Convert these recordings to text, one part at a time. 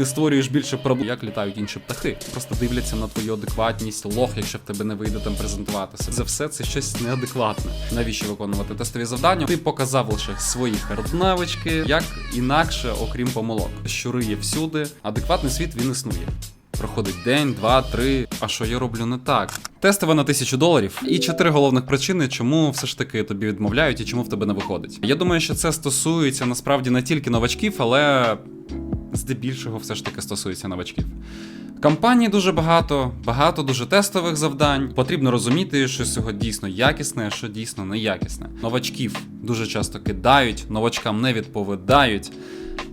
Ти створюєш більше проблем, як літають інші птахи. Просто дивляться на твою адекватність, лох, якщо в тебе не вийде там презентуватися. За все це щось неадекватне. Навіщо виконувати тестові завдання? Ти показав лише свої хард-навички, як інакше, окрім помилок. Щури є всюди. Адекватний світ він існує. Проходить день, два, три. А що я роблю не так? Тестове на тисячу доларів. І чотири головних причини, чому все ж таки тобі відмовляють і чому в тебе не виходить. Я думаю, що це стосується насправді не тільки новачків, але здебільшого все ж таки стосується новачків. Кампаній дуже багато, багато дуже тестових завдань. Потрібно розуміти, що цього дійсно якісне, а що дійсно неякісне. Новачків дуже часто кидають, новачкам не відповідають.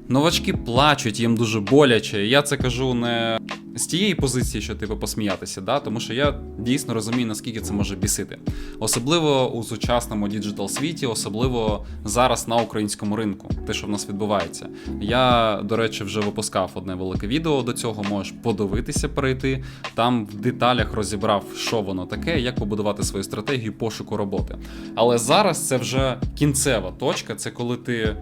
Новачки плачуть, їм дуже боляче. Я це кажу не з тієї позиції, що типу посміятися, да? тому що я дійсно розумію, наскільки це може бісити. Особливо у сучасному діджитал світі, особливо зараз на українському ринку, те, що в нас відбувається. Я, до речі, вже випускав одне велике відео до цього, можеш подивитися, перейти. Там в деталях розібрав, що воно таке, як побудувати свою стратегію пошуку роботи. Але зараз це вже кінцева точка, це коли ти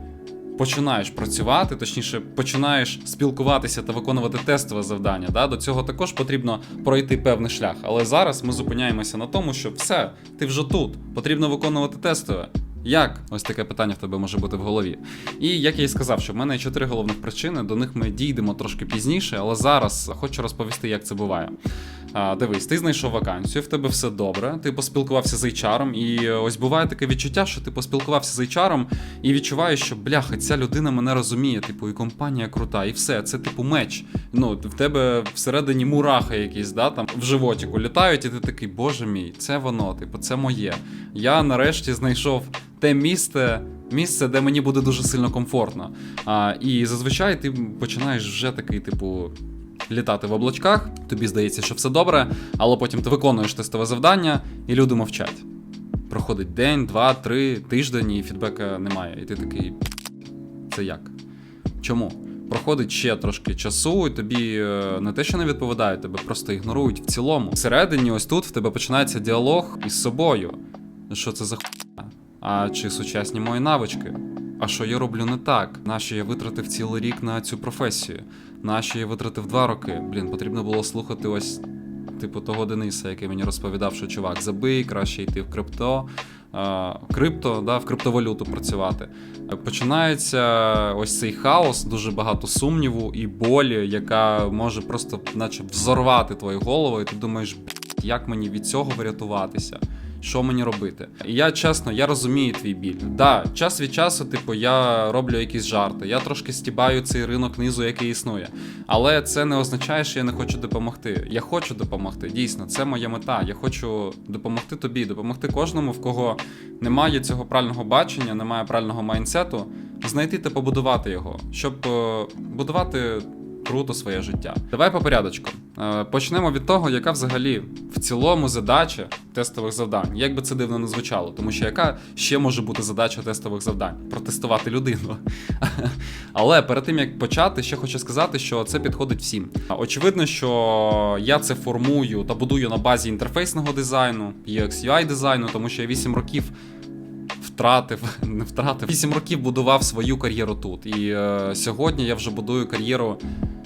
починаєш працювати, точніше, починаєш спілкуватися та виконувати тестове завдання. Да? До цього також потрібно пройти певний шлях. Але зараз ми зупиняємося на тому, що все, ти вже тут, потрібно виконувати тестове. Як? Ось таке питання в тебе може бути в голові. І як я і сказав, що в мене є чотири головних причини, до них ми дійдемо трошки пізніше, але зараз хочу розповісти, як це буває. А, дивись, ти знайшов вакансію, в тебе все добре, ти поспілкувався з HR, і ось буває таке відчуття, що ти поспілкувався з HR і відчуваєш, що бляха, ця людина мене розуміє, типу, і компанія крута, і все, це типу меч. Ну, в тебе всередині мурахи якісь, да, там в животіку літають, і ти такий, боже мій, це воно, типу, це моє. Я нарешті знайшов те місце, місце, де мені буде дуже сильно комфортно. А, і зазвичай ти починаєш вже такий, типу. Літати в облачках, тобі здається, що все добре, але потім ти виконуєш тестове завдання, і люди мовчать. Проходить день, два, три, тиждень, і фідбека немає. І ти такий. Це як? Чому? Проходить ще трошки часу, і тобі е, не те, що не відповідають, тебе просто ігнорують в цілому. Всередині, ось тут в тебе починається діалог із собою. Що це за хуйня? А чи сучасні мої навички? А що я роблю не так? Нащо я витратив цілий рік на цю професію? Нащо я витратив два роки? Блін, потрібно було слухати ось типу того Дениса, який мені розповідав, що чувак, забий, краще йти в крипто. Крипто, да, в криптовалюту працювати. Починається ось цей хаос, дуже багато сумніву і болі, яка може просто, наче, взорвати твою голову, і ти думаєш, як мені від цього врятуватися? Що мені робити? І я чесно, я розумію твій біль. Да, час від часу, типу, я роблю якісь жарти, я трошки стібаю цей ринок низу, який існує. Але це не означає, що я не хочу допомогти. Я хочу допомогти. Дійсно, це моя мета. Я хочу допомогти тобі, допомогти кожному, в кого немає цього правильного бачення, немає правильного майнсету, знайти та побудувати його, щоб е, будувати круто своє життя. Давай по порядочку. Е, Почнемо від того, яка взагалі в цілому задача тестових завдань. Як би це дивно не звучало, тому що яка ще може бути задача тестових завдань? Протестувати людину. Але перед тим як почати, ще хочу сказати, що це підходить всім. Очевидно, що я це формую та будую на базі інтерфейсного дизайну, UX UI дизайну, тому що я 8 років втратив, не втратив. 8 років будував свою кар'єру тут. І е, сьогодні я вже будую кар'єру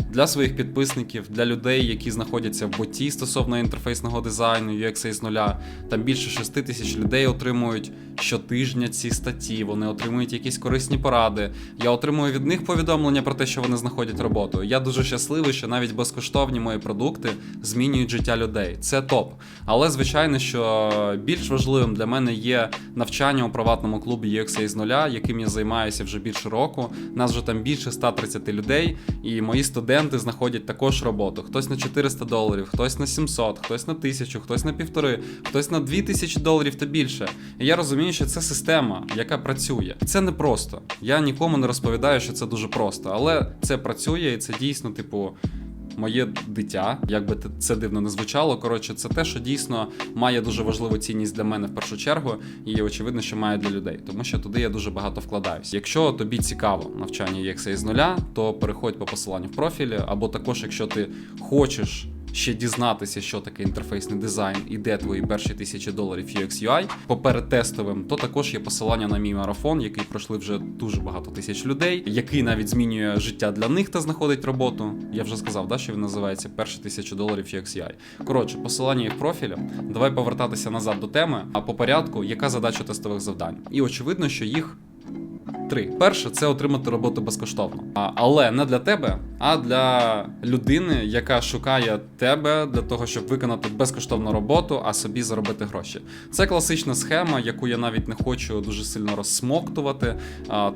для своїх підписників, для людей, які знаходяться в боті стосовно інтерфейсного дизайну, UX із нуля. Там більше 6 тисяч людей отримують щотижня ці статті. Вони отримують якісь корисні поради. Я отримую від них повідомлення про те, що вони знаходять роботу. Я дуже щасливий, що навіть безкоштовні мої продукти змінюють життя людей. Це топ. Але звичайно, що більш важливим для мене є навчання у приватному клубі UX із нуля, яким я займаюся вже більше року. Нас вже там більше 130 людей, і мої студенти знаходять також роботу. Хтось на 400 доларів, хтось на 700, хтось на 1000, хтось на півтори, хтось на 2000 доларів та більше. І я розумію, що це система, яка працює. Це не просто. Я нікому не розповідаю, що це дуже просто, але це працює і це дійсно, типу. Моє дитя, як би це дивно не звучало. Коротше, це те, що дійсно має дуже важливу цінність для мене в першу чергу, і очевидно, що має для людей, тому що туди я дуже багато вкладаюсь. Якщо тобі цікаво навчання UX з нуля, то переходь по посиланню в профілі, або також, якщо ти хочеш ще дізнатися, що таке інтерфейсний дизайн і де твої перші тисячі доларів UX UI поперед тестовим, то також є посилання на мій марафон, який пройшли вже дуже багато тисяч людей, який навіть змінює життя для них та знаходить роботу. Я вже сказав, да, що він називається перші тисячі доларів UX UI. Коротше, посилання є в профілі. Давай повертатися назад до теми. А по порядку, яка задача тестових завдань? І очевидно, що їх Три. Перше це отримати роботу безкоштовно. Але не для тебе, а для людини, яка шукає тебе для того, щоб виконати безкоштовну роботу, а собі заробити гроші. Це класична схема, яку я навіть не хочу дуже сильно розсмоктувати,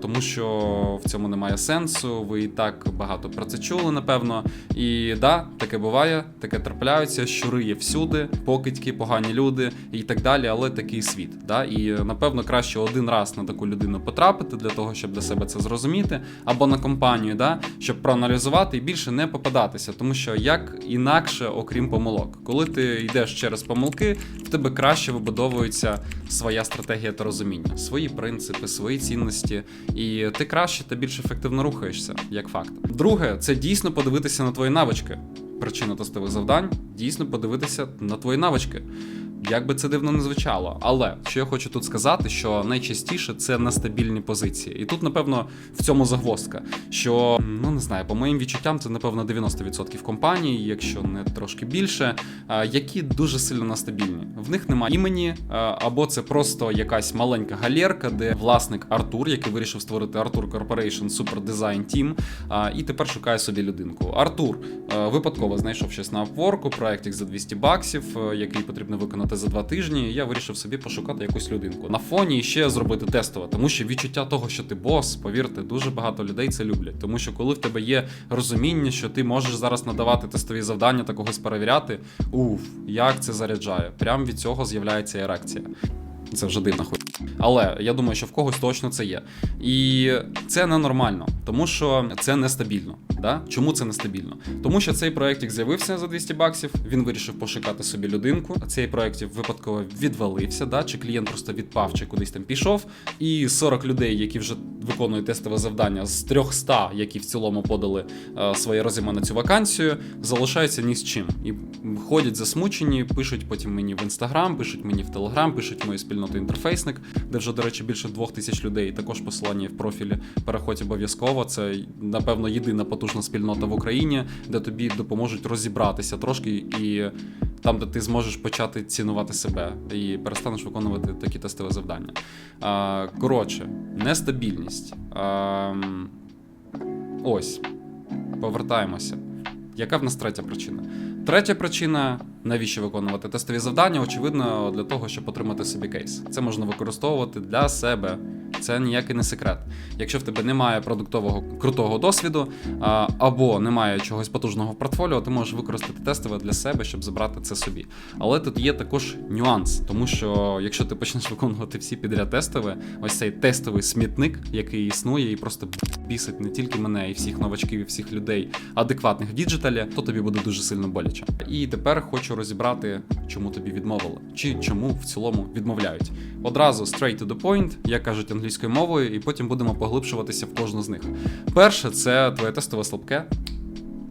тому що в цьому немає сенсу. Ви і так багато про це чули, напевно. І да, таке буває, таке трапляється, щури є всюди, покидьки, погані люди і так далі, але такий світ. Да? І напевно краще один раз на таку людину потрапити для того, щоб для себе це зрозуміти, або на компанію, да? щоб проаналізувати і більше не попадатися, тому що як інакше, окрім помилок, коли ти йдеш через помилки, в тебе краще вибудовується своя стратегія та розуміння, свої принципи, свої цінності, і ти краще та більш ефективно рухаєшся, як факт. Друге, це дійсно подивитися на твої навички. Причина тестових завдань дійсно подивитися на твої навички. Як би це дивно не звучало, але що я хочу тут сказати, що найчастіше це нестабільні позиції, і тут, напевно, в цьому загвоздка. Що ну не знаю, по моїм відчуттям, це напевно 90% компаній, якщо не трошки більше, які дуже сильно нестабільні. В них немає імені, або це просто якась маленька галерка, де власник Артур, який вирішив створити Артур Corporation Super Design Team, і тепер шукає собі людинку. Артур випадково знайшов щось на Upwork, проєктик за 200 баксів, який потрібно виконати за два тижні. Я вирішив собі пошукати якусь людинку. На фоні ще зробити тестово, тому що відчуття того, що ти бос, повірте, дуже багато людей це люблять. Тому що коли в тебе є розуміння, що ти можеш зараз надавати тестові завдання та когось перевіряти, уф, як це заряджає. Прям від цього з'являється ерекція. Це вже дивна хуй. Але я думаю, що в когось точно це є. І це ненормально, тому що це нестабільно. Да? Чому це нестабільно? Тому що цей проєктик з'явився за 200 баксів, він вирішив пошукати собі людинку. Цей проєктик випадково відвалився, да? чи клієнт просто відпав, чи кудись там пішов. І 40 людей, які вже виконують тестове завдання з 300, які в цілому подали е, своє резюме на цю вакансію, залишаються ні з чим. І ходять засмучені, пишуть потім мені в інстаграм, пишуть мені в телеграм, пишуть в мою спільноту інтерфейсник, де вже, до речі, більше двох тисяч людей. Також посилання в профілі. Переходь обов'язково. Це, напевно, єдина потужна спільнота в Україні, де тобі допоможуть розібратися трошки і. Там, де ти зможеш почати цінувати себе і перестанеш виконувати такі тестові завдання. Коротше, нестабільність. Ось. Повертаємося. Яка в нас третя причина? Третя причина, навіщо виконувати тестові завдання, очевидно, для того, щоб отримати собі кейс. Це можна використовувати для себе. Це ніякий не секрет. Якщо в тебе немає продуктового крутого досвіду або немає чогось потужного в портфоліо, ти можеш використати тестове для себе, щоб забрати це собі. Але тут є також нюанс, тому що якщо ти почнеш виконувати всі підряд тестове, ось цей тестовий смітник, який існує, і просто бісить не тільки мене, і всіх новачків, і всіх людей адекватних в діджиталі, то тобі буде дуже сильно боляче. І тепер хочу розібрати, чому тобі відмовили, чи чому в цілому відмовляють. Одразу straight to the point, як кажуть англійською мовою, і потім будемо поглибшуватися в кожну з них. Перше, це твоє тестове слабке.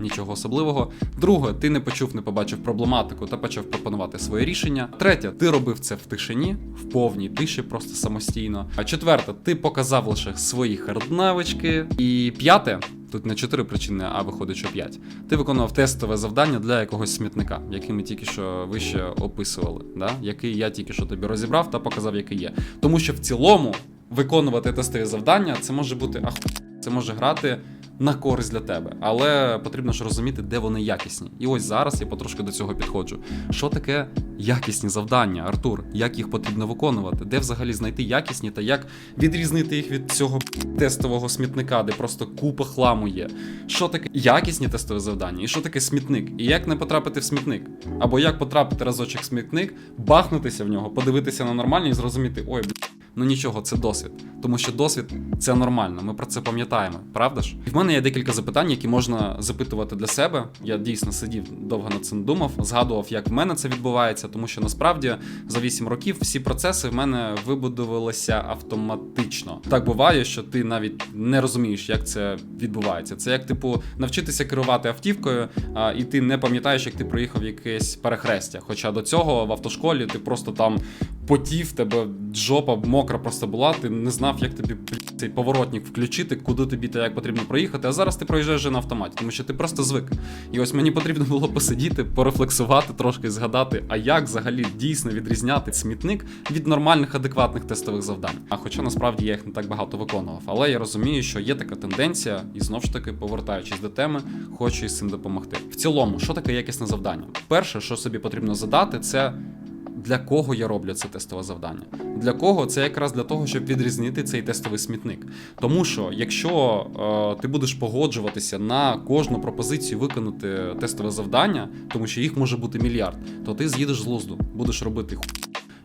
Нічого особливого. Друге, ти не почув, не побачив проблематику та почав пропонувати своє рішення. Третє, ти робив це в тишині, в повній тиші, просто самостійно. А четверте, ти показав лише свої харднавички. І п'яте. Тут не чотири причини, а виходить, що п'ять. Ти виконував тестове завдання для якогось смітника, який ми тільки що вище описували, да? який я тільки що тобі розібрав та показав, який є. Тому що в цілому виконувати тестові завдання це може бути аху. Це може грати на користь для тебе, але потрібно ж розуміти, де вони якісні. І ось зараз я потрошки до цього підходжу. Що таке якісні завдання, Артур? Як їх потрібно виконувати? Де взагалі знайти якісні та як відрізнити їх від цього тестового смітника, де просто купа хламу є? Що таке якісні тестові завдання? І що таке смітник? І як не потрапити в смітник? Або як потрапити разочок в смітник, бахнутися в нього, подивитися на нормальні і зрозуміти, ой, бля, Ну нічого, це досвід. Тому що досвід це нормально. Ми про це пам'ятаємо, правда ж? І в мене є декілька запитань, які можна запитувати для себе. Я дійсно сидів довго над цим думав, згадував, як в мене це відбувається, тому що насправді за 8 років всі процеси в мене вибудувалися автоматично. Так буває, що ти навіть не розумієш, як це відбувається. Це як, типу, навчитися керувати автівкою, а, і ти не пам'ятаєш, як ти проїхав якесь перехрестя. Хоча до цього в автошколі ти просто там потів, тебе жопа мокра просто була, ти не знав, як тобі цей поворотник включити, куди тобі та як потрібно проїхати. А зараз ти проїжджаєш вже на автоматі, тому що ти просто звик. І ось мені потрібно було посидіти, порефлексувати, трошки згадати, а як взагалі дійсно відрізняти смітник від нормальних адекватних тестових завдань. А хоча насправді я їх не так багато виконував. Але я розумію, що є така тенденція, і знову ж таки, повертаючись до теми, хочу із цим допомогти. В цілому, що таке якісне завдання? Перше, що собі потрібно задати, це. Для кого я роблю це тестове завдання? Для кого це якраз для того, щоб відрізнити цей тестовий смітник. Тому що якщо е, ти будеш погоджуватися на кожну пропозицію виконати тестове завдання, тому що їх може бути мільярд, то ти з'їдеш з глузду, будеш робити.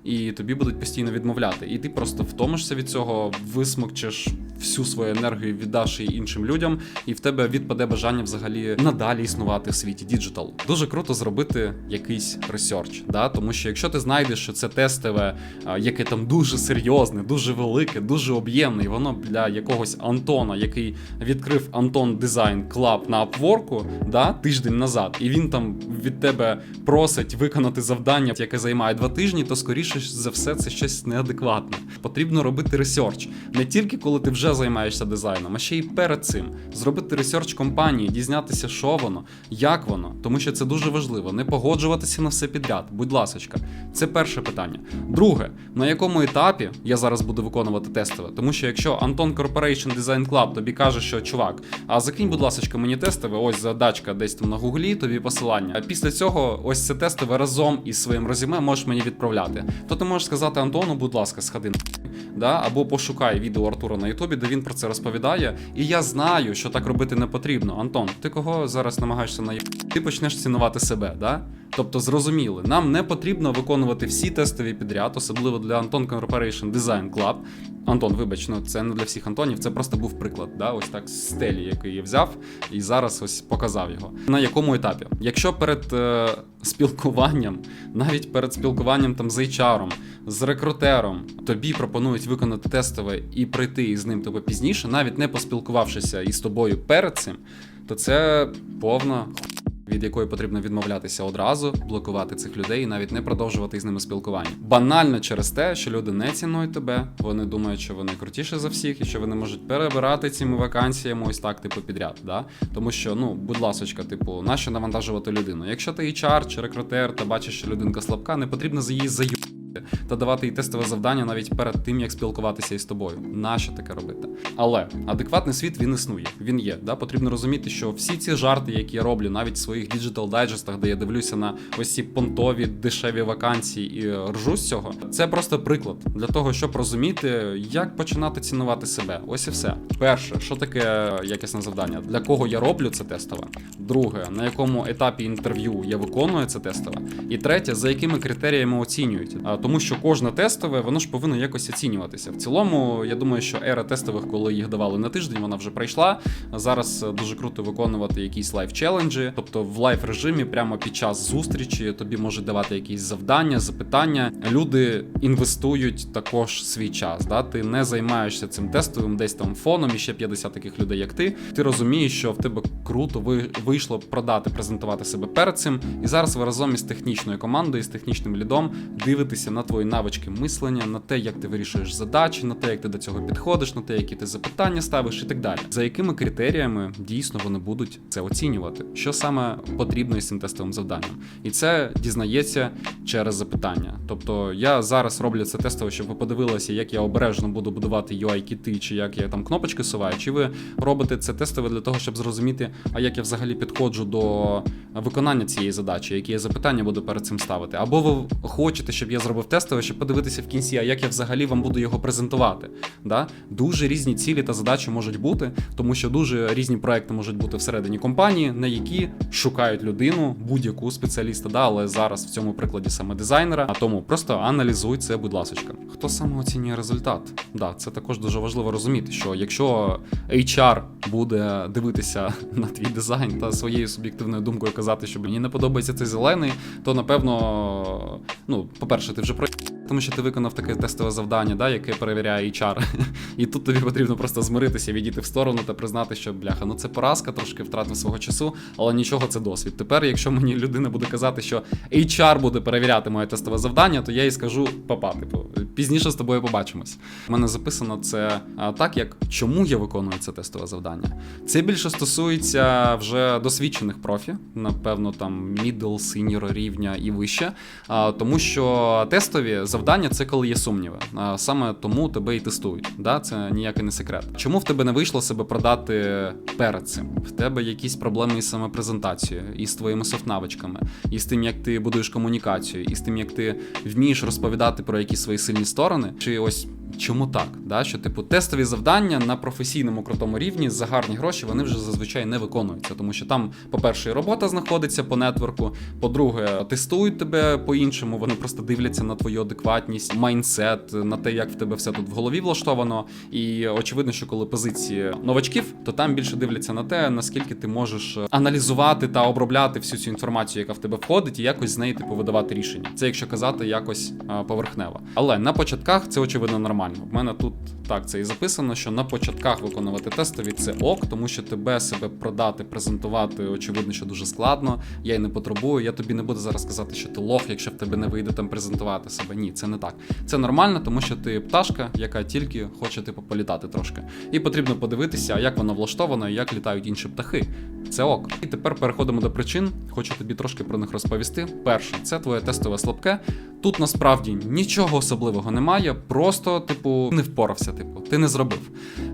І тобі будуть постійно відмовляти. І ти просто втомишся від цього, висмокчеш всю свою енергію, віддаш її іншим людям, і в тебе відпаде бажання взагалі надалі існувати в світі діджитал. Дуже круто зробити якийсь ресерч, да? тому що якщо ти знайдеш, що це тестове, яке там дуже серйозне, дуже велике, дуже об'ємне, і воно для якогось Антона, який відкрив Антон Дизайн Club на Upwork, да, тиждень назад, і він там від тебе просить виконати завдання, яке займає два тижні, то скоріше за все це щось неадекватне. Потрібно робити ресерч не тільки коли ти вже займаєшся дизайном, а ще й перед цим зробити ресерч компанії, дізнатися, що воно, як воно, тому що це дуже важливо. Не погоджуватися на все підряд. Будь ласочка, це перше питання. Друге, на якому етапі я зараз буду виконувати тестове? Тому що якщо Anton Corporation Design Club тобі каже, що чувак, а закинь, будь ласочка, мені тестове, ось задачка десь там на гуглі, тобі посилання. А після цього ось це тестове разом із своїм резюме можеш мені відправляти. То ти можеш сказати Антону, будь ласка, сходи на да? або пошукай відео Артура на Ютубі, де він про це розповідає. І я знаю, що так робити не потрібно. Антон, ти кого зараз намагаєшся на Ти почнеш цінувати себе, да? Тобто зрозуміли, нам не потрібно виконувати всі тестові підряд, особливо для Anton Corporation Design Club. Антон, вибач, ну це не для всіх Антонів, це просто був приклад. Да? Ось так з стелі, який я взяв, і зараз ось показав його. На якому етапі? Якщо перед е, спілкуванням, навіть перед спілкуванням там з HR, з рекрутером, тобі пропонують виконати тестове і прийти із ним тобі пізніше, навіть не поспілкувавшися із тобою перед цим, то це повна від якої потрібно відмовлятися одразу, блокувати цих людей і навіть не продовжувати з ними спілкування. Банально через те, що люди не цінують тебе, вони думають, що вони крутіше за всіх і що вони можуть перебирати цими вакансіями ось так, типу, підряд. Да? Тому що, ну, будь ласочка, типу, нащо навантажувати людину? Якщо ти HR чи рекрутер та бачиш, що людинка слабка, не потрібно за її заю. Та давати їй тестове завдання навіть перед тим, як спілкуватися із тобою. Нащо таке робити? Але адекватний світ він існує, він є. Да? Потрібно розуміти, що всі ці жарти, які я роблю, навіть в своїх діджитал дайджестах, де я дивлюся на ось ці понтові дешеві вакансії і ржу з цього, це просто приклад для того, щоб розуміти, як починати цінувати себе. Ось і все. Перше, що таке якісне завдання? Для кого я роблю це тестове? Друге, на якому етапі інтерв'ю я виконую це тестове? І третє, за якими критеріями оцінюють? А, Тому що кожне тестове, воно ж повинно якось оцінюватися. В цілому, я думаю, що ера тестових, коли їх давали на тиждень, вона вже пройшла. Зараз е, дуже круто виконувати якісь лайф челенджі, тобто в лайф режимі, прямо під час зустрічі, тобі можуть давати якісь завдання, запитання. Люди інвестують також свій час. Да? Ти не займаєшся цим тестовим десь там фоном і ще 50 таких людей, як ти. Ти розумієш, що в тебе круто вийшло продати, презентувати себе перед цим. І зараз ви разом із технічною командою, з технічним лідом дивитеся на твої навички мислення, на те, як ти вирішуєш задачі, на те, як ти до цього підходиш, на те, які ти запитання ставиш, і так далі. За якими критеріями дійсно вони будуть це оцінювати, що саме потрібно із цим тестовим завданням, і це дізнається через запитання. Тобто я зараз роблю це тестово, щоб ви подивилися, як я обережно буду будувати UI кіти, чи як я там кнопочки суваю, чи ви робите це тестове для того, щоб зрозуміти, а як я взагалі підходжу до виконання цієї задачі, які я запитання буду перед цим ставити. Або ви хочете, щоб я зробив тестове, щоб подивитися в кінці, а як я взагалі вам буду його презентувати. Да? Дуже різні цілі та задачі можуть бути, тому що дуже різні проекти можуть бути всередині компанії, на які шукають людину, будь-яку спеціаліста, да, але зараз в цьому прикладі саме дизайнера. А тому просто аналізуй це, будь ласка. Хто саме оцінює результат? Да, це також дуже важливо розуміти, що якщо HR буде дивитися на твій дизайн та своєю суб'єктивною думкою казати, що мені не подобається цей зелений, то напевно, ну, по-перше, ти вже про. Тому що ти виконав таке тестове завдання, да, яке перевіряє HR. І тут тобі потрібно просто змиритися, відійти в сторону та признати, що бляха, ну це поразка, трошки втратив свого часу, але нічого, це досвід. Тепер, якщо мені людина буде казати, що HR буде перевіряти моє тестове завдання, то я їй скажу папа, типу, пізніше з тобою побачимось. У мене записано це так, як чому я виконую це тестове завдання. Це більше стосується вже досвідчених профі, напевно, там middle, senior рівня і вище. Тому що тестові завдання це коли є сумніви. А, саме тому тебе і тестують. Да? Це ніякий не секрет. Чому в тебе не вийшло себе продати перед цим? В тебе якісь проблеми із самопрезентацією, і з твоїми софт-навичками, і з тим, як ти будуєш комунікацію, і з тим, як ти вмієш розповідати про якісь свої сильні сторони, чи ось. Чому так? Да? Що, типу, тестові завдання на професійному крутому рівні за гарні гроші вони вже зазвичай не виконуються, тому що там, по-перше, робота знаходиться по нетворку. По-друге, тестують тебе по-іншому. Вони просто дивляться на твою адекватність, майндсет, на те, як в тебе все тут в голові влаштовано. І очевидно, що коли позиції новачків, то там більше дивляться на те, наскільки ти можеш аналізувати та обробляти всю цю інформацію, яка в тебе входить, і якось з неї типу видавати рішення. Це якщо казати якось а, поверхнево. Але на початках це очевидно нормально. В мене тут так це і записано, що на початках виконувати тестові це ок, тому що тебе себе продати, презентувати, очевидно, що дуже складно. Я й не потребую. Я тобі не буду зараз казати, що ти лох, якщо в тебе не вийде там презентувати себе. Ні, це не так. Це нормально, тому що ти пташка, яка тільки хоче типу політати трошки. І потрібно подивитися, як воно влаштовано і як літають інші птахи. Це ок. І тепер переходимо до причин. Хочу тобі трошки про них розповісти. Перше, це твоє тестове слабке. Тут насправді нічого особливого немає, просто, типу, не впорався, типу, ти не зробив.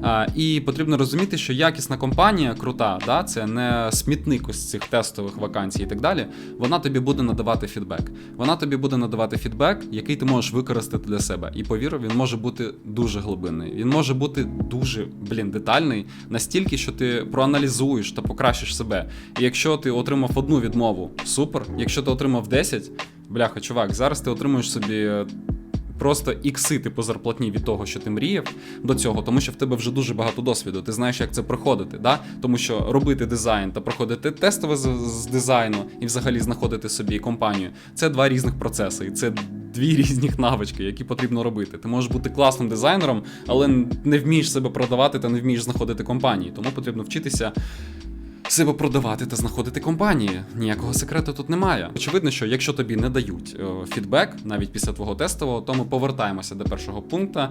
А, і потрібно розуміти, що якісна компанія крута, да, це не смітник ось цих тестових вакансій і так далі. Вона тобі буде надавати фідбек. Вона тобі буде надавати фідбек, який ти можеш використати для себе. І повір, він може бути дуже глибинний. Він може бути дуже блін детальний, настільки, що ти проаналізуєш та покращиш себе. І якщо ти отримав одну відмову, супер. Якщо ти отримав 10, бляха, чувак, зараз ти отримуєш собі. е, Просто ікси, типу, зарплатні від того, що ти мріяв до цього, тому що в тебе вже дуже багато досвіду. Ти знаєш, як це проходити. Да? Тому що робити дизайн та проходити тестове з, з дизайну і взагалі знаходити собі компанію це два різних процеси, і це дві різних навички, які потрібно робити. Ти можеш бути класним дизайнером, але не вмієш себе продавати та не вмієш знаходити компанії. Тому потрібно вчитися себе продавати та знаходити компанії. Ніякого секрету тут немає. Очевидно, що якщо тобі не дають е, фідбек навіть після твого тестового, то ми повертаємося до першого пункту. Е,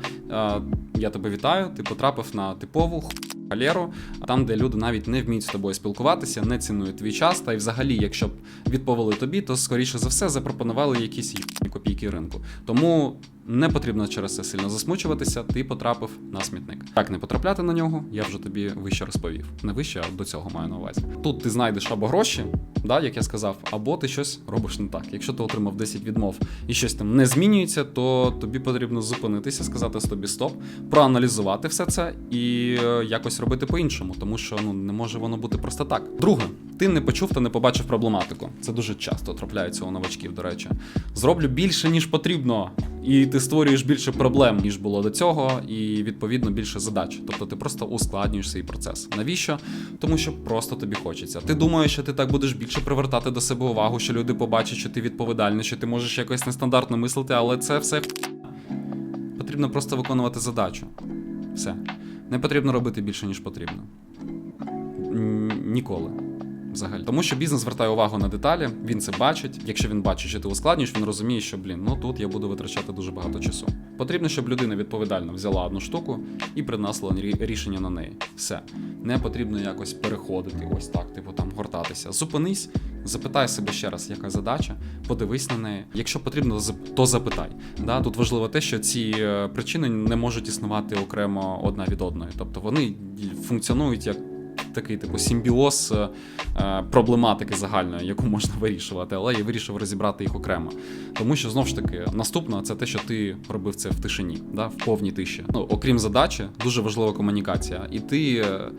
я тебе вітаю. Ти потрапив на типову халеру, там, де люди навіть не вміють з тобою спілкуватися, не цінують твій час. Та й взагалі, якщо б відповіли тобі, то скоріше за все запропонували якісь копійки ринку. Тому не потрібно через це сильно засмучуватися. Ти потрапив на смітник. Так не потрапляти на нього, я вже тобі вище розповів. Не вище, а до цього маю на увазі. Тут ти знайдеш або гроші, да, як я сказав, або ти щось робиш не так. Якщо ти отримав 10 відмов і щось там не змінюється, то тобі потрібно зупинитися, сказати собі стоп, проаналізувати все це і е, якось робити по-іншому, тому що ну не може воно бути просто так. Друге, ти не почув та не побачив проблематику. Це дуже часто трапляється у новачків, до речі. Зроблю більше, ніж потрібно. І ти створюєш більше проблем, ніж було до цього, і відповідно більше задач. Тобто ти просто ускладнюєш свій процес. Навіщо? Тому що просто тобі хочеться. Ти думаєш, що ти так будеш більше привертати до себе увагу, що люди побачать, що ти відповідальний, що ти можеш якось нестандартно мислити, але це все потрібно просто виконувати задачу. Все. Не потрібно робити більше, ніж потрібно. Ніколи. Взагалі, тому що бізнес звертає увагу на деталі, він це бачить. Якщо він бачить, що ти ускладнюєш, він розуміє, що блін, ну тут я буду витрачати дуже багато часу. Потрібно, щоб людина відповідально взяла одну штуку і принесла рішення на неї. Все не потрібно якось переходити, ось так, типу там гортатися. Зупинись, запитай себе ще раз, яка задача, подивись на неї. Якщо потрібно, то запитай. Да? Тут важливо те, що ці е, причини не можуть існувати окремо одна від одної, тобто вони функціонують як такий типу симбіоз е, е, проблематики загальної, яку можна вирішувати, але я вирішив розібрати їх окремо. Тому що знову ж таки наступне це те, що ти робив це в тишині, да, в повній тиші. Ну, окрім задачі, дуже важлива комунікація. І ти е,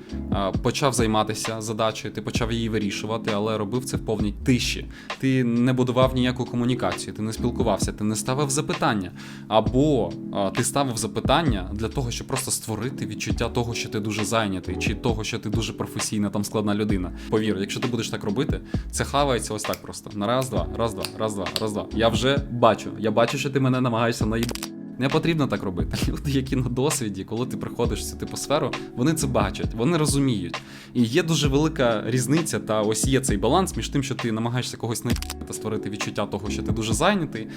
почав займатися задачею, ти почав її вирішувати, але робив це в повній тиші. Ти не будував ніяку комунікацію, ти не спілкувався, ти не ставив запитання. Або ти ставив запитання для того, щоб просто створити відчуття того, що ти дуже зайнятий, чи того, що ти дуже професійна, там складна людина. Повір, якщо ти будеш так робити, це хавається ось так просто. На раз, два, раз, два, раз, два, раз, два. Я вже бачу. Я бачу, що ти мене намагаєшся наїбати. Не потрібно так робити. Люди, які на досвіді, коли ти приходиш в цю типу сферу, вони це бачать, вони розуміють. І є дуже велика різниця, та ось є цей баланс між тим, що ти намагаєшся когось наїбати та створити відчуття того, що ти дуже зайнятий,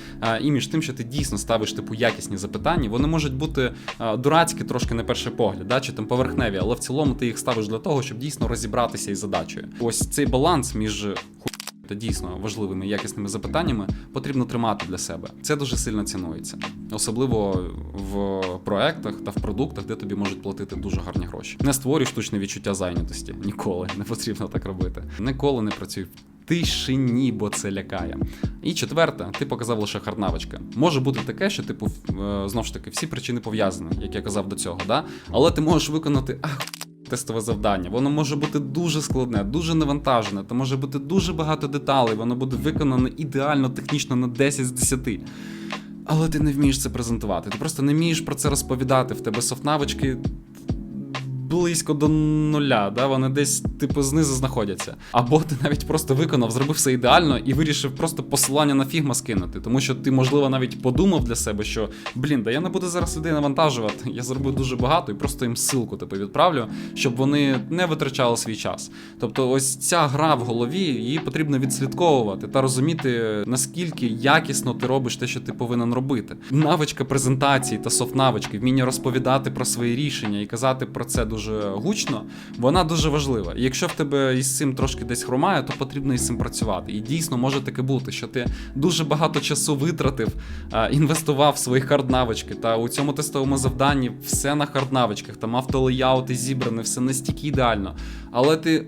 і між тим, що ти дійсно ставиш типу якісні запитання. Вони можуть бути дурацькі трошки на перший погляд, да, чи там поверхневі, але в цілому ти їх ставиш для того, щоб дійсно розібратися із задачею. Ось цей баланс між та дійсно важливими якісними запитаннями потрібно тримати для себе. Це дуже сильно цінується, особливо в проектах та в продуктах, де тобі можуть платити дуже гарні гроші. Не створюй штучне відчуття зайнятості. Ніколи не потрібно так робити. Ніколи не працюй тишині, бо це лякає. І четверте, ти показав лише харднавочка. Може бути таке, що типу е, знов ж таки всі причини пов'язані, як я казав до цього, да? але ти можеш виконати ах, тестове завдання. Воно може бути дуже складне, дуже навантажене, та може бути дуже багато деталей, воно буде виконано ідеально, технічно на 10 з 10. Але ти не вмієш це презентувати. Ти просто не вмієш про це розповідати. В тебе софт-навички близько до нуля, да? вони десь типу знизу знаходяться. Або ти навіть просто виконав, зробив все ідеально і вирішив просто посилання на фігма скинути. Тому що ти, можливо, навіть подумав для себе, що блін, да я не буду зараз людей навантажувати. Я зробив дуже багато і просто їм ссылку типу, відправлю, щоб вони не витрачали свій час. Тобто, ось ця гра в голові, її потрібно відслідковувати та розуміти, наскільки якісно ти робиш те, що ти повинен робити. Навичка презентації та софт-навички, вміння розповідати про свої рішення і казати про це дуже гучно, вона дуже важлива. І якщо в тебе із цим трошки десь хромає, то потрібно із цим працювати. І дійсно може таке бути, що ти дуже багато часу витратив, інвестував в свої хард-навички. Та у цьому тестовому завданні все на хард-навичках, там автолеяути зібрані, все настільки ідеально. Але ти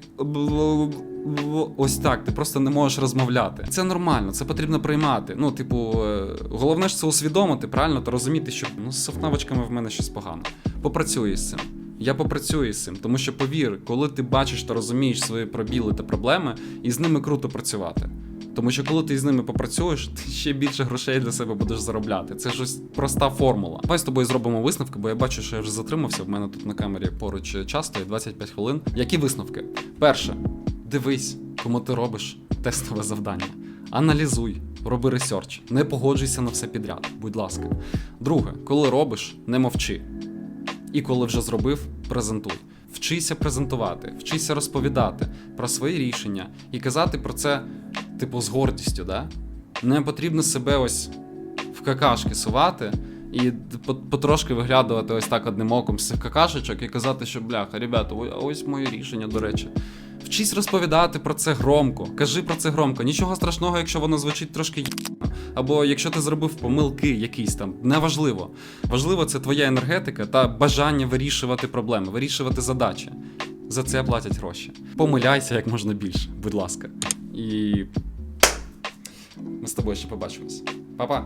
ось так, ти просто не можеш розмовляти. Це нормально, це потрібно приймати. Ну, типу, е, головне ж це усвідомити, правильно, та розуміти, що ну, з софт-навичками в мене щось погано. Попрацюй з цим. Я попрацюю з цим, тому що повір, коли ти бачиш та розумієш свої пробіли та проблеми, і з ними круто працювати. Тому що коли ти з ними попрацюєш, ти ще більше грошей для себе будеш заробляти. Це ж ось проста формула. Давай з тобою зробимо висновки, бо я бачу, що я вже затримався. В мене тут на камері поруч час стоїть 25 хвилин. Які висновки? Перше, дивись, кому ти робиш тестове завдання. Аналізуй, роби ресерч, не погоджуйся на все підряд, будь ласка. Друге, коли робиш, не мовчи. І коли вже зробив, презентуй. Вчися презентувати, вчися розповідати про свої рішення і казати про це, типу, з гордістю, да? Не потрібно себе ось в какашки сувати і потрошки виглядувати ось так одним оком з цих какашечок і казати, що бляха, ребята, ось моє рішення, до речі. Вчись розповідати про це громко. Кажи про це громко. Нічого страшного, якщо воно звучить трошки єбано. Або якщо ти зробив помилки якісь там, неважливо. Важливо це твоя енергетика та бажання вирішувати проблеми, вирішувати задачі. За це платять гроші. Помиляйся як можна більше, будь ласка. І ми з тобою ще побачимось. Па-па!